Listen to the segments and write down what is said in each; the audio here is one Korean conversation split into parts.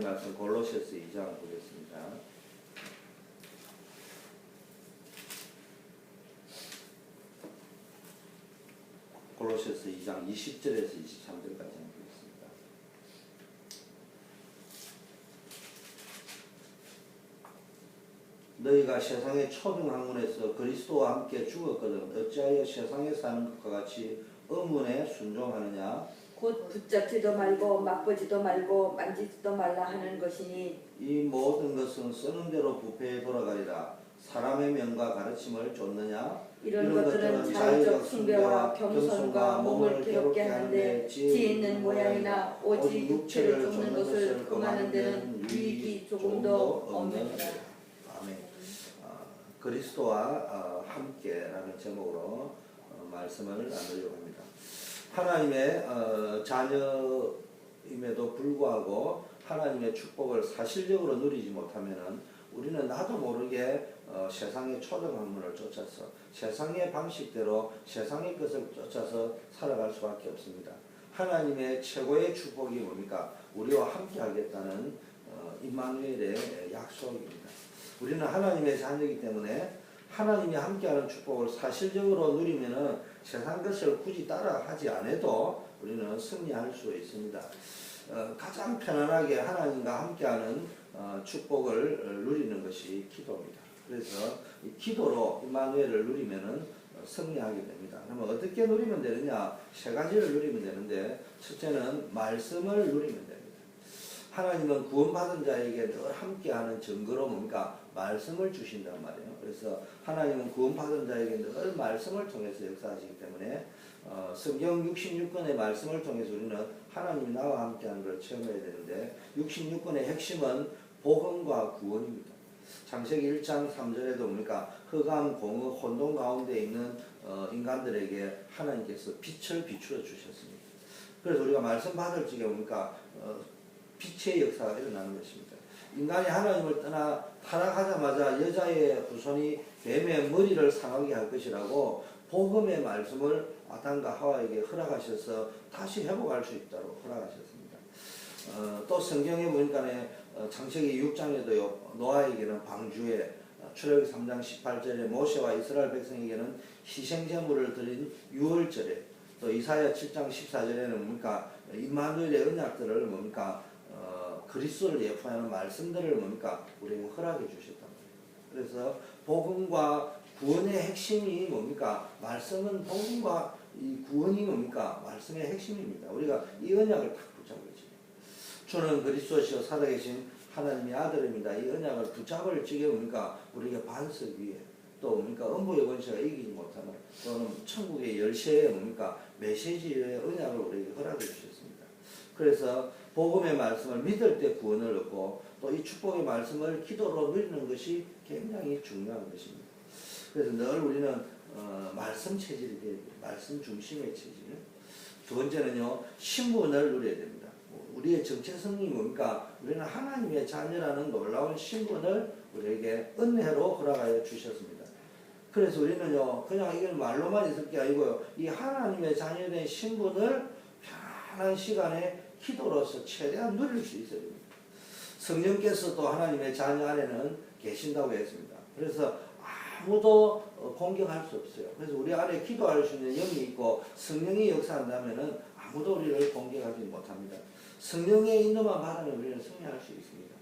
하나님 말씀 골로새서 2장 보겠습니다. 골로새서 2장 20절에서 23절까지 보겠습니다. 너희가 세상의 초등 학문에서 그리스도와 함께 죽었거든 어찌하여 세상에 사는 것과 같이 의문에 순종하느냐 곧 붙잡지도 말고 맛보지도 말고 만지지도 말라 하는 것이니 이 모든 것은 쓰는 대로 부패에 돌아가리라 사람의 명과 가르침을 줬느냐 이런 것들은 자의적 숭배와 겸손과 몸을 괴롭게 하는데 지혜 있는 모양이나 오직 육체를 쫓는 것을 금하는 데는 유익이 조금도 없느니라. 아멘. 아, 그리스도와 어, 함께라는 제목으로 어, 말씀을 나누려고 합니다. 하나님의 어, 자녀임에도 불구하고 하나님의 축복을 사실적으로 누리지 못하면은 우리는 나도 모르게 어, 세상의 초등학문을 쫓아서 세상의 방식대로 세상의 것을 쫓아서 살아갈 수밖에 없습니다. 하나님의 최고의 축복이 뭡니까? 우리와 함께 하겠다는 어, 임마누엘의 약속입니다. 우리는 하나님의 자녀이기 때문에 하나님이 함께하는 축복을 사실적으로 누리면은 세상 것을 굳이 따라하지 않아도 우리는 승리할 수 있습니다. 어, 가장 편안하게 하나님과 함께하는 어, 축복을 어, 누리는 것이 기도입니다. 그래서 이 기도로 임마누엘을 누리면은 어, 승리하게 됩니다. 그러면 어떻게 누리면 되느냐? 세 가지를 누리면 되는데 첫째는 말씀을 누리면 됩니다. 하나님은 구원받은 자에게 늘 함께하는 증거로 뭡니까? 말씀을 주신단 말이에요. 그래서 하나님은 구원받은 자에게 늘 말씀을 통해서 역사하시기 때문에 어, 성경 66권의 말씀을 통해서 우리는 하나님이 나와 함께하는 걸 체험해야 되는데 66권의 핵심은 복음과 구원입니다. 창세기 1장 3절에도 뭡니까? 흑암, 공허, 혼돈 가운데 있는 어, 인간들에게 하나님께서 빛을 비추어 주셨습니다. 그래서 우리가 말씀 받을 적에 뭡니까? 어, 빛의 역사가 일어나는 것입니다. 인간이 하나님을 떠나 타락하자마자 여자의 후손이 뱀의 머리를 상하게 할 것이라고 복음의 말씀을 아담과 하와에게 허락하셔서 다시 회복할 수 있도록 허락하셨습니다. 어, 또 성경에 보니까 어, 창세기 6장에도요 노아에게는 방주에 어, 출애굽기 3장 18절에 모세와 이스라엘 백성에게는 희생 제물을 드린 유월절에 또 이사야 7장 14절에는 뭡니까 임마누엘의 언약들을 뭡니까 어, 그리스도를 예표하는 말씀들을 뭡니까 우리에게 허락해 주셨단 말이에요. 그래서 복음과 구원의 핵심이 뭡니까 말씀은 복음과 이 구원이 뭡니까 말씀의 핵심입니다. 우리가 이 언약을 딱 붙잡아야지. 주는 그리스도시여 살아계신 하나님의 아들입니다. 이 언약을 붙잡을 적에 뭡니까 우리가 반석 위에 또 뭡니까 음부의 권세가 이기지 못하는 또는 천국의 열쇠에 뭡니까 메시지의 언약을 우리에게 허락해 주셨습니다. 그래서 복음의 말씀을 믿을 때 구원을 얻고 또 이 축복의 말씀을 기도로 누리는 것이 굉장히 중요한 것입니다. 그래서 늘 우리는 어, 말씀 체질이 돼야 돼요. 말씀 중심의 체질. 두 번째는요 신분을 누려야 됩니다. 우리의 정체성이 뭡니까? 우리는 하나님의 자녀라는 놀라운 신분을 우리에게 은혜로 허락하여 주셨습니다. 그래서 우리는요, 그냥 이걸 말로만 있을 게 아니고요, 이 하나님의 자녀된 신분을 편안한 시간에 기도로서 최대한 누릴 수 있어야 됩니다. 성령께서도 하나님의 자녀 안에는 계신다고 했습니다. 그래서 아무도 어, 공격할 수 없어요. 그래서 우리 안에 기도할 수 있는 영이 있고 성령이 역사한다면은 아무도 우리를 공격하지 못합니다. 성령의 인도만 받으면 우리는 승리할 수 있습니다.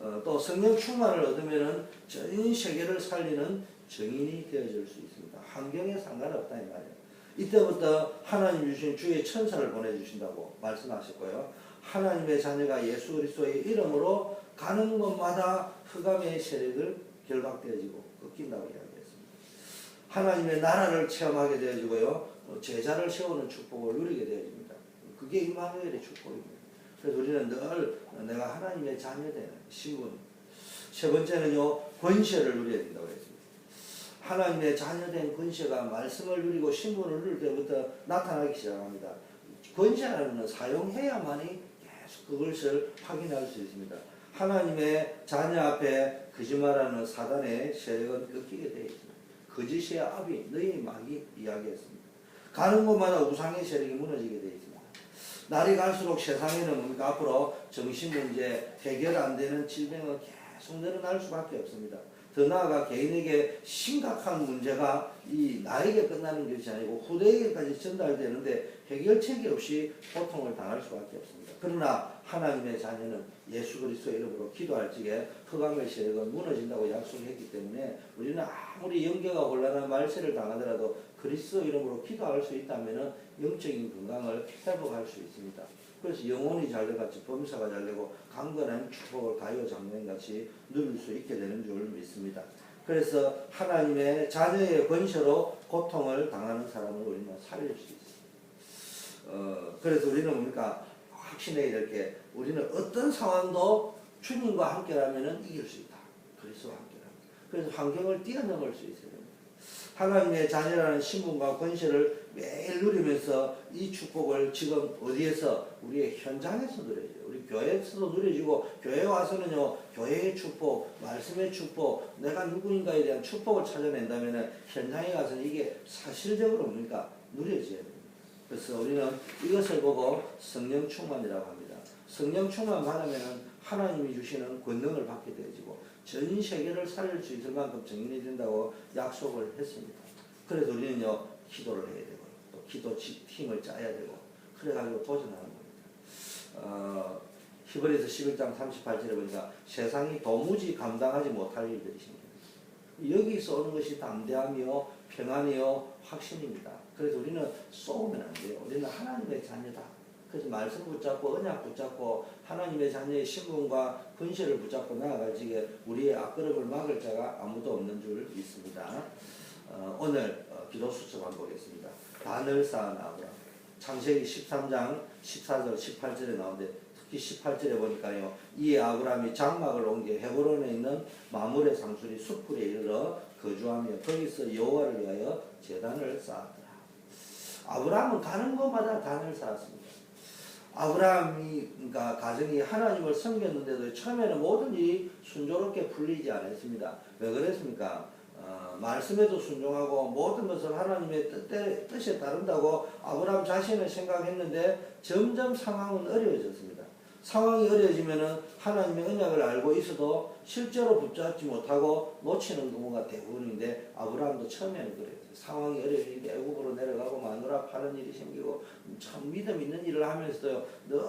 어, 또 성령 충만을 얻으면은 전 세계를 살리는 정인이 되어질 수 있습니다. 환경에 상관없다 이 말이에요. 이때부터 하나님 주신 주의 천사를 보내주신다고 말씀하셨고요. 하나님의 자녀가 예수 그리스도의 이름으로 가는 곳마다 흑암의 세력을 결박되어지고 꺾인다고 이야기했습니다. 하나님의 나라를 체험하게 되어지고요. 어, 제자를 세우는 축복을 누리게 되어집니다. 그게 임마누엘의 축복입니다. 그래서 우리는 늘 내가 하나님의 자녀되는 신분. 세 번째는요, 권세를 누려야 된다고 했습니다. 하나님의 자녀된 권세가 말씀을 누리고 신분을 누릴 때부터 나타나기 시작합니다. 권세라는 건 사용해야만이 계속 그것을 확인할 수 있습니다. 하나님의 자녀 앞에 거짓말하는 사단의 세력은 꺾이게 되어 있습니다. 거짓의 압이 너희 막이 이야기했습니다. 가는 곳마다 우상의 세력이 무너지게 되어 있습니다. 날이 갈수록 세상에는 뭡니까 앞으로 정신 문제 해결 안 되는 질병은 계속 늘어날 수밖에 없습니다. 더 나아가 개인에게 심각한 문제가 이 나에게 끝나는 것이 아니고 후대에게까지 전달되는데 해결책이 없이 고통을 당할 수밖에 없습니다. 그러나 하나님의 자녀는 예수 그리스도 이름으로 기도할 적에 흑암의 세력은 무너진다고 약속했기 때문에 우리는 아무리 영계가 곤란한 말세를 당하더라도 그리스도 이름으로 기도할 수 있다면 영적인 건강을 회복할 수 있습니다. 그래서 영혼이 잘 돼같이 범사가 잘 되고 강건한 축복을 가요 장면같이 누릴 수 있게 되는 줄 믿습니다. 그래서 하나님의 자녀의 권세로 고통을 당하는 사람을 우리는 살릴 수 있습니다. 어, 그래서 우리는 뭡니까? 확신해야 될 게 우리는 어떤 상황도 주님과 함께라면 이길 수 있다. 그리스도와 함께라면. 그래서 환경을 뛰어넘을 수 됩니다. 하나님의 자녀라는 신분과 권세를 매일 누리면서 이 축복을 지금 어디에서 우리의 현장에서 누려져요. 우리 교회에서도 누려지고 교회 와서는요 교회의 축복, 말씀의 축복, 내가 누구인가에 대한 축복을 찾아낸다면 현장에 가서는 이게 사실적으로 뭡니까 누려져야. 그래서 우리는 이것을 보고 성령 충만이라고 합니다. 성령 충만 받으면 하나님이 주시는 권능을 받게 되어지고 전 세계를 살릴 수 있을 만큼 정인이 된다고 약속을 했습니다. 그래서 우리는요 기도를 해야 되고 또 기도 지- 팀을 짜야 되고 그래가지고 도전하는 겁니다. 어, 히브리서 11장 38절에 보니까 세상이 도무지 감당하지 못할 일들이십니다. 여기서 오는 것이 담대함이요 평안이요 확신입니다. 그래서 우리는 쏘면 안 돼요. 우리는 하나님의 자녀다. 그래서 말씀 붙잡고 언약 붙잡고 하나님의 자녀의 신분과 권세를 붙잡고 나아가지게 우리의 앞걸음을 막을 자가 아무도 없는 줄 믿습니다. 어, 오늘 어, 기도 수첩 한번 보겠습니다. 단을 아브라함. 창세기 13장 14절 18절에 나오는데 특히 18절에 보니까요. 이에 아브라함이 장막을 옮겨 헤브론에 있는 마물의 상수리 숲풀에 이르러 거주하며 거기서 여호와를 위하여 제단을 쌓았더라. 아브라함은 가는 곳마다 단을 쌓았습니다. 아브라함이 그러니까 가정이 하나님을 섬겼는데도 처음에는 일이 순조롭게 풀리지 않았습니다. 왜 그랬습니까? 어, 말씀에도 순종하고 모든 것을 하나님의 뜻대, 뜻에 따른다고 아브라함 자신은 생각했는데 점점 상황은 어려워졌습니다. 상황이 어려워지면은 하나님의 언약을 알고 있어도 실제로 붙잡지 못하고 놓치는 경우가 대부분인데 아브라함도 처음에는 그래요. 상황이 어려우니까 애국으로 내려가고 마누라 파는 일이 생기고 참 믿음 있는 일을 하면서도요 늘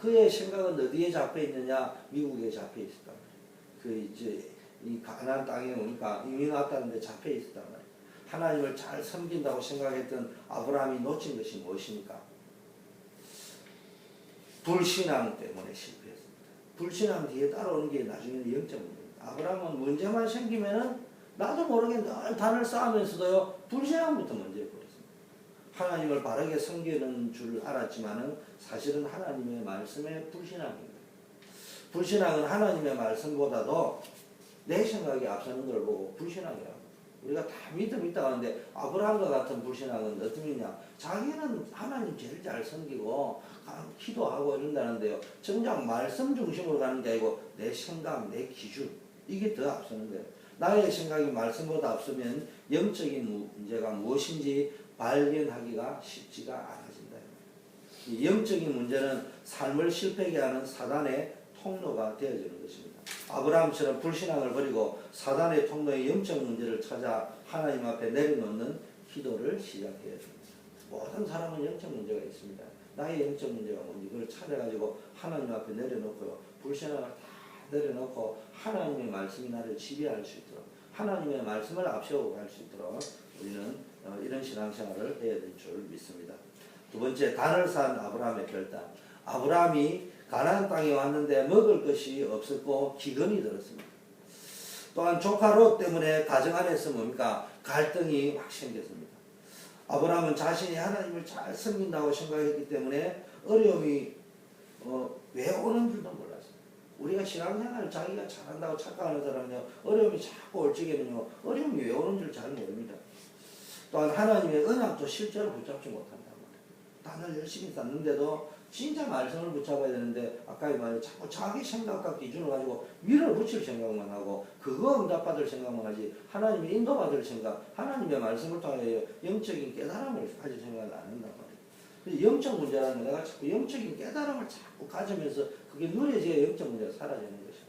그의 생각은 어디에 잡혀 있느냐 미국에 잡혀 있었단 말이에요. 그 이제 이 가나안 땅에 오니까 이민 왔다는데 잡혀 있었단 말이에요. 하나님을 잘 섬긴다고 생각했던 아브라함이 놓친 것이 무엇입니까? 불신앙 때문에 실패했습니다. 불신앙 뒤에 따라오는 게 나중에는 영적 문제입니다. 아브라함은 문제만 생기면은 나도 모르게 늘 단을 쌓으면서도요 불신앙부터 먼저 해버렸습니다. 하나님을 바르게 섬기는 줄 알았지만은 사실은 하나님의 말씀에 불신앙입니다. 불신앙은 하나님의 말씀보다도 내 생각이 앞서는 걸 보고 불신앙이라고. 우리가 다 믿음 있다고 하는데 아브라함과 같은 불신앙은 어떤 의미냐? 자기는 하나님 제일 잘 섬기고 아, 기도하고 이런다는데요. 정작 말씀 중심으로 가는 게 아니고 내 생각, 내 기준 이게 더 앞서는 거예요. 나의 생각이 말씀보다 앞서면 영적인 문제가 무엇인지 발견하기가 쉽지가 않아진다. 이 영적인 문제는 삶을 실패하게 하는 사단의 통로가 되어지는 것입니다. 아브라함처럼 불신앙을 버리고 사단의 통로의 영적 문제를 찾아 하나님 앞에 내려놓는 기도를 시작해야 됩니다. 모든 사람은 영적 문제가 있습니다. 나의 영적 문제가 뭔지 그걸 찾아가지고 하나님 앞에 내려놓고요. 불신앙을 다 내려놓고 하나님의 말씀이 나를 지배할 수 있도록 하나님의 말씀을 앞세우고 갈 수 있도록 우리는 어, 이런 신앙생활을 해야 될 줄 믿습니다. 두 번째 단을 쌓은 아브라함의 결단. 아브라함이 가나안 땅에 왔는데 먹을 것이 없었고 기근이 들었습니다. 또한 조카 롯 때문에 가정 안에서 뭡니까 갈등이 확 생겼습니다. 아브라함은 자신이 하나님을 잘 섬긴다고 생각했기 때문에 어려움이 어, 왜 오는 줄도 몰랐어요. 우리가 신앙생활을 자기가 잘한다고 착각하는 사람은요 어려움이 자꾸 올 적에는요 어려움이 왜 오는 줄 잘 모릅니다. 또한 하나님의 언약도 실제로 붙잡지 못한단 말이에요. 단을 열심히 쌓는데도 진짜 말씀을 붙잡아야 되는데 아까 말해 자꾸 자기 생각과 기준을 가지고 위를 붙일 생각만 하고 그거 응답받을 생각만 하지 하나님의 인도받을 생각 하나님의 말씀을 통하여 영적인 깨달음을 가질 생각을 안 한단 말이에요. 영적 문제라는 건 내가 자꾸 영적인 깨달음을 자꾸 가지면서 그게 누려져야 영적 문제가 사라지는 것입니다.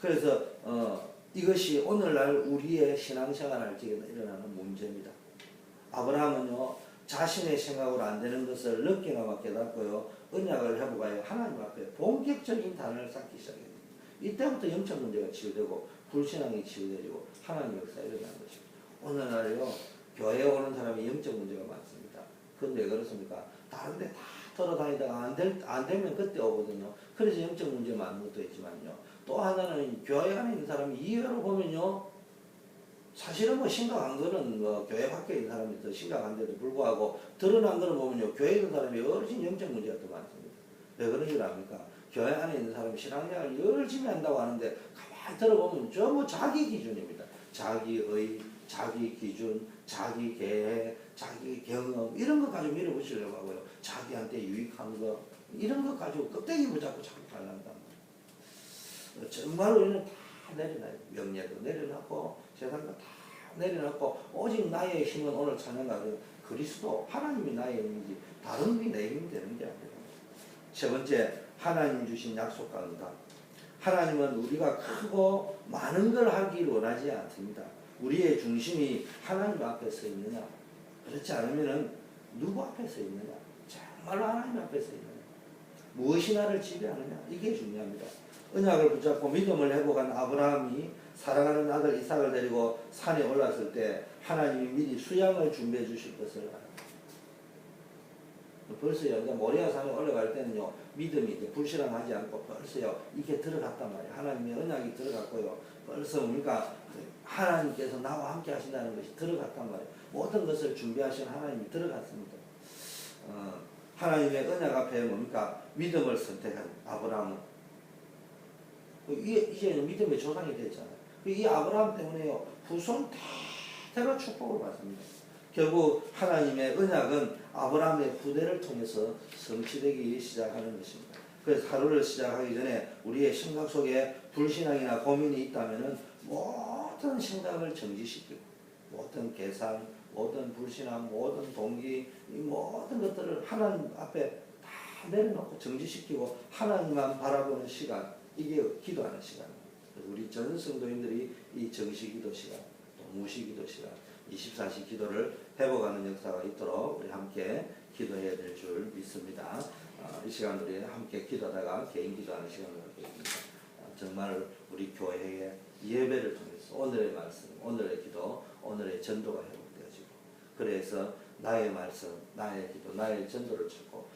그래서 어, 이것이 오늘날 우리의 신앙생활 할 적에 일어나는 문제입니다. 아브라함은요 자신의 생각으로 안 되는 것을 늦게나마 깨닫고요 언약을 회복하여 하나님 앞에 본격적인 단을 쌓기 시작해요. 이때부터 영적 문제가 치유되고 불신앙이 치유되고 하나님 역사 일어나는 것입니다. 오늘날요 교회에 오는 사람이 영적 문제가 많습니다. 그건 왜 그렇습니까? 다른 데 다 돌아다니다가 안, 될, 안 되면 그때 오거든요. 그래서 영적 문제 많은 것도 있지만요. 또 하나는 교회 안에 있는 사람이 이해로 보면요. 사실은 뭐 심각한 거는 뭐 교회 밖에 있는 사람이 더 심각한데도 불구하고 드러난 거는 보면요. 교회에 있는 사람이 훨씬 영적 문제가 더 많습니다. 왜 그런 줄 압니까? 교회 안에 있는 사람이 신앙생활을 열심히 한다고 하는데 가만히 들어보면 전부 자기 기준입니다. 자기의, 자기 기준, 자기 계획, 자기 경험 이런 것 가지고 밀어붙이려고 하고요. 자기한테 유익한 거 이런 것 가지고 껍데기 붙잡고 자꾸 발란단 말이에요. 정말로 우리는 다 내려놔요. 명예도 내려놓고 세상도 다 내려놓고 오직 나의 힘은 오늘 찬양가는 그리스도 하나님이 나의 힘이지 다른 힘이 내 힘이 되는 게 아니라 세 번째 하나님 주신 약속과 응답 하나님은 우리가 크고 많은 걸 하기를 원하지 않습니다. 우리의 중심이 하나님 앞에 서 있느냐? 그렇지 않으면은 누구 앞에 서 있느냐? 정말로 하나님 앞에 서 있느냐? 무엇이 나를 지배하느냐? 이게 중요합니다. 언약을 붙잡고 믿음을 회복한 아브라함이 사랑하는 아들 이삭을 데리고 산에 올랐을 때 하나님이 미리 수양을 준비해 주실 것을 알아요. 벌써요. 이제 모리아 산에 올라갈 때는요. 믿음이 이제 불신앙하지 않고 벌써요. 이게 들어갔단 말이에요. 하나님의 언약이 들어갔고요. 벌써 뭡니까? 하나님께서 나와 함께 하신다는 것이 들어갔단 말이에요. 모든 것을 준비하신 하나님이 들어갔습니다. 어, 하나님의 언약 앞에 뭡니까? 믿음을 선택한 아브라함은 그 이게 이제 믿음의 조상이 됐잖아요. 그이 아브라함 때문에요. 후손 대대로 축복을 받습니다. 결국 하나님의 언약은 아브라함의 후대를 통해서 성취되기 시작하는 것입니다. 그래서 하루를 시작하기 전에 우리의 생각 속에 불신앙이나 고민이 있다면은 모든 생각을 정지시키고 모든 계산, 모든 불신앙, 모든 동기, 이 모든 것들을 하나님 앞에 다 내려놓고 정지시키고 하나님만 바라보는 시간, 이게 기도하는 시간입니다. 우리 전 성도인들이 이 정시기도 시간, 또 무시기도 시간, 24시 기도를 회복하는 역사가 있도록 우리 함께 기도해야 될 줄 믿습니다. 어, 이 시간 우리 함께 기도하다가 개인 기도하는 시간을 갖겠습니다. 어, 정말 우리 교회의 예배를 통해서 오늘의 말씀, 오늘의 기도, 오늘의 전도가 회복되어지고 그래서 나의 말씀, 나의 기도, 나의 전도를 찾고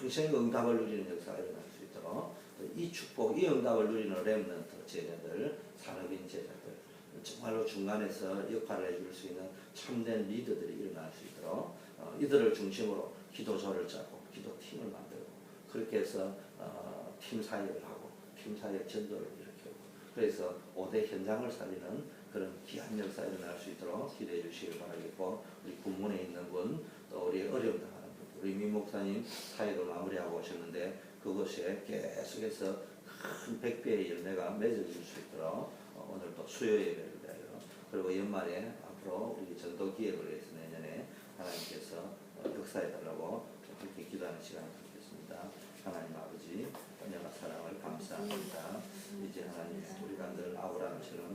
평생 응답을 누리는 역사가 일어날 수 있도록 또이 축복, 이 응답을 누리는 렘넌트 제자들, 산업인 제자들 정말로 중간에서 역할을 해줄 수 있는 참된 리더들이 일어날 수 있도록 어, 이들을 중심으로 기도조를 짜고 기도팀을 만들고 그렇게 해서 어, 팀 사역을 하고 팀 사역 전도를 일으키고 그래서 5대 현장을 살리는 그런 귀한 역사 일어날 수 있도록 기대해 주시길 바라겠고 우리 군문에 있는 분 또 우리 어려움 당하는 분 우리 민 목사님 사역을 마무리하고 오셨는데 그것에 계속해서 큰 백배의 열매가 맺어질 수 있도록 어, 오늘 또 수요 예배를 위하여 그리고 연말에 앞으로 우리 전도 기획을 위해서 내년에 하나님께서 어, 역사해 달라고 함께 기도하는 시간을 갖겠습니다. 하나님 아버지 은혜와 사랑을 감사합니다. 이제 하나님 우리가 늘 아브라함처럼